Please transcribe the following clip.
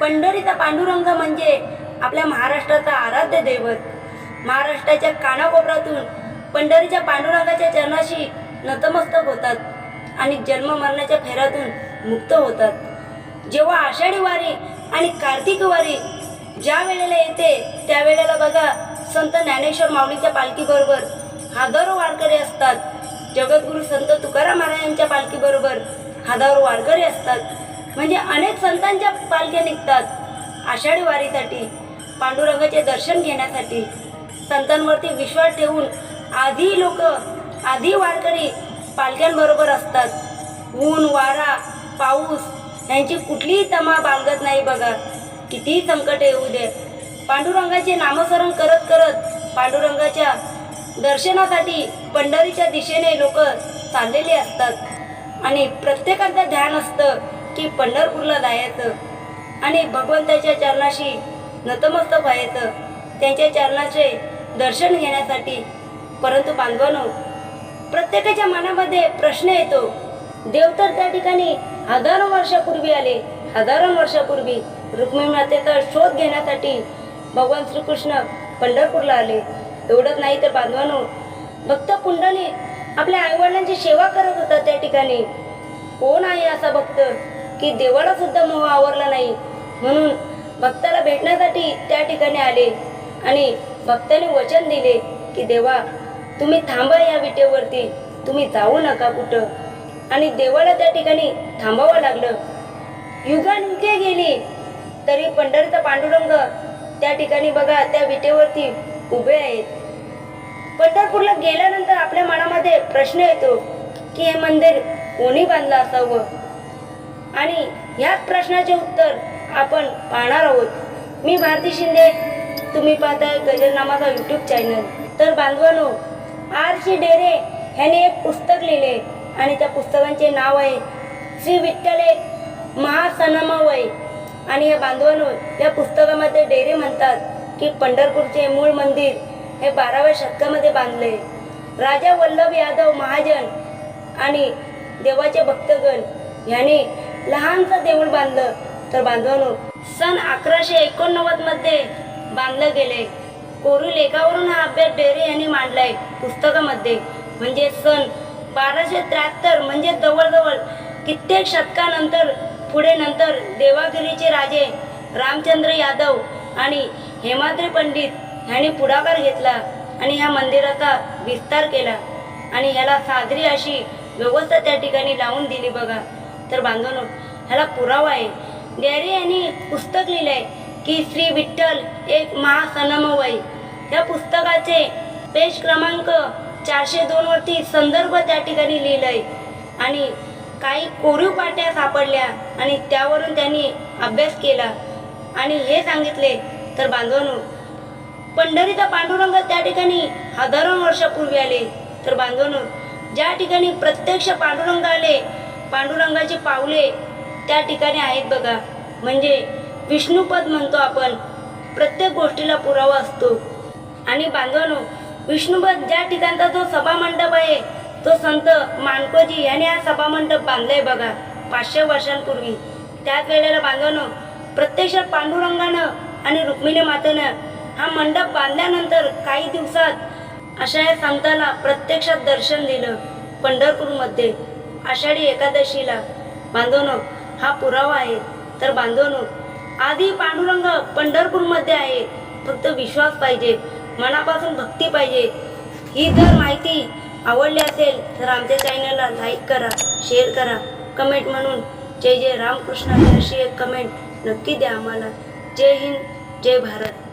पंढरीचा पांडुरंग म्हणजे आपल्या महाराष्ट्राचा आराध्य दैवत. महाराष्ट्राच्या कानाकोपऱ्यातून पंढरीच्या पांडुरंगाच्या चरणाशी नतमस्तक होतात आणि जन्म मरणाच्या फेऱ्यातून मुक्त होतात. जेव्हा आषाढी वारी आणि कार्तिक वारी ज्या वेळेला येते त्यावेळेला बघा संत ज्ञानेश्वर माऊलीच्या पालखीबरोबर हजारो वारकरी असतात. जगद्गुरू संत तुकाराम महाराजांच्या पालखीबरोबर हजारो वारकरी असतात. म्हणजे अनेक संतांच्या पालख्या निघतात. आषाढी वारीसाठी पांडुरंगाचे दर्शन घेण्यासाठी संतांवरती विश्वास ठेवून आधी लोक आधी वारकरी पालख्यांबरोबर असतात. ऊन वारा पाऊस यांची कुठलीही तमा बांधत नाही बघा. कितीही संकट येऊ दे. पांडुरंगाचे नामस्मरण करत करत पांडुरंगाच्या दर्शनासाठी पंढरीच्या दिशेने लोक चाललेले असतात. आणि प्रत्येकाचं ध्यान असतं. की पंढरपूरला जायचं. आणि भगवंताच्या चरणाशी नतमस्तक व्हायचं. त्यांच्या चरणाचे दर्शन घेण्यासाठी. परंतु बांधवानो प्रत्येकाच्या मनामध्ये प्रश्न येतो देव तर त्या ठिकाणी हजारो वर्षापूर्वी आले हजारो वर्षापूर्वी रुक्मिणी मातेचा शोध घेण्यासाठी भगवान श्रीकृष्ण पंढरपूरला आले. एवढंच नाही तर बांधवानो भक्त पुंडली आपल्या आईवडिलांची सेवा करत होता त्या ठिकाणी. कोण आहे असा भक्त? की देवाला सुद्धा मोह आवरला नाही. म्हणून भक्ताला भेटण्यासाठी त्या ठिकाणी आले आणि भक्ताने वचन दिले की देवा तुम्ही थांबा या विटेवरती तुम्ही जाऊ नका कुठं. आणि देवाला त्या ठिकाणी थांबावं लागलं. युगानुगे गेली तरी पंढरीचा पांडुरंग त्या ठिकाणी बघा त्या विटेवरती उभे आहेत. पंढरपूरला गेल्यानंतर आपल्या मनामध्ये प्रश्न येतो की हे मंदिर कोणी बांधलं असावं? आणि ह्याच प्रश्नाचे उत्तर आपण पाहणार आहोत. मी भारती शिंदे. तुम्ही पाहताय गजरनामाचा यूट्यूब चॅनल तर बांधवानो आर सी डेरे ह्याने एक पुस्तक लिहिले आणि त्या पुस्तकांचे नाव आहे श्री विठ्ठल एक आणि या बांधवानो या पुस्तकामध्ये डेरे म्हणतात की पंढरपूरचे मूळ मंदिर हे बाराव्या शतकामध्ये बांधले. राजा वल्लभ यादव महाजन आणि देवाचे भक्तगण ह्याने लहानसं देऊळ बांधलं. तर बांधवानो सन अकराशे एकोणनव्वदमध्ये बांधलं गेले. कोरू लेखावरून हा अभ्यास डेरे यांनी मांडलाय पुस्तकामध्ये. म्हणजे सन बाराशे त्र्याहत्तर म्हणजे जवळजवळ कित्येक शतकानंतर पुढे नंतर देवागिरीचे राजे रामचंद्र यादव आणि हेमाद्री पंडित यांनी पुढाकार घेतला आणि ह्या मंदिराचा विस्तार केला. आणि ह्याला साजरी अशी व्यवस्था त्या ठिकाणी लावून दिली बघा. तर बांधवनो ह्याला पुरावा आहे. डेअरी यांनी पुस्तक लिहिलंय की श्री विठ्ठल एक महासनमवय या पुस्तकाचे पेज क्रमांक चारशे दोनवरती संदर्भ त्या ठिकाणी लिहिलंय. आणि काही कोरीव पाट्या सापडल्या आणि त्यावरून त्यांनी अभ्यास केला. आणि हे सांगितले तर बांधवानो पंढरीचा पांडुरंग त्या ठिकाणी हजारो वर्षापूर्वी आले. तर बांधवानो ज्या ठिकाणी प्रत्यक्ष पांडुरंग आले पांडुरंगाची पावले त्या ठिकाणी आहेत बघा. म्हणजे विष्णुपद म्हणतो आपण. प्रत्येक गोष्टीला पुरावा असतो. आणि बांधवानो विष्णुपद ज्या ठिकाणचा जो सभामंडप आहे तो संत मानकोजी याने हा सभामंडप बांधलाय बघा पाचशे वर्षांपूर्वी. त्याच वेळेला बांधवानो प्रत्यक्षात पांडुरंगानं आणि रुक्मिणी मातेनं हा मंडप बांधल्यानंतर काही दिवसात अशा या संतांना प्रत्यक्षात दर्शन दिलं पंढरपूरमध्ये. आषाढी एकादशीला बांधवनो हा पुरावा आहे. तर बांधवनो आधी पांडुरंग पंढरपूरमध्ये आहे. फक्त विश्वास पाहिजे मनापासून भक्ती पाहिजे. ही जर माहिती आवडली असेल तर आमच्या चॅनलला लाईक करा शेअर करा कमेंट म्हणून. जय जय रामकृष्ण अशी एक कमेंट नक्की द्या आम्हाला. जय हिंद जय भारत.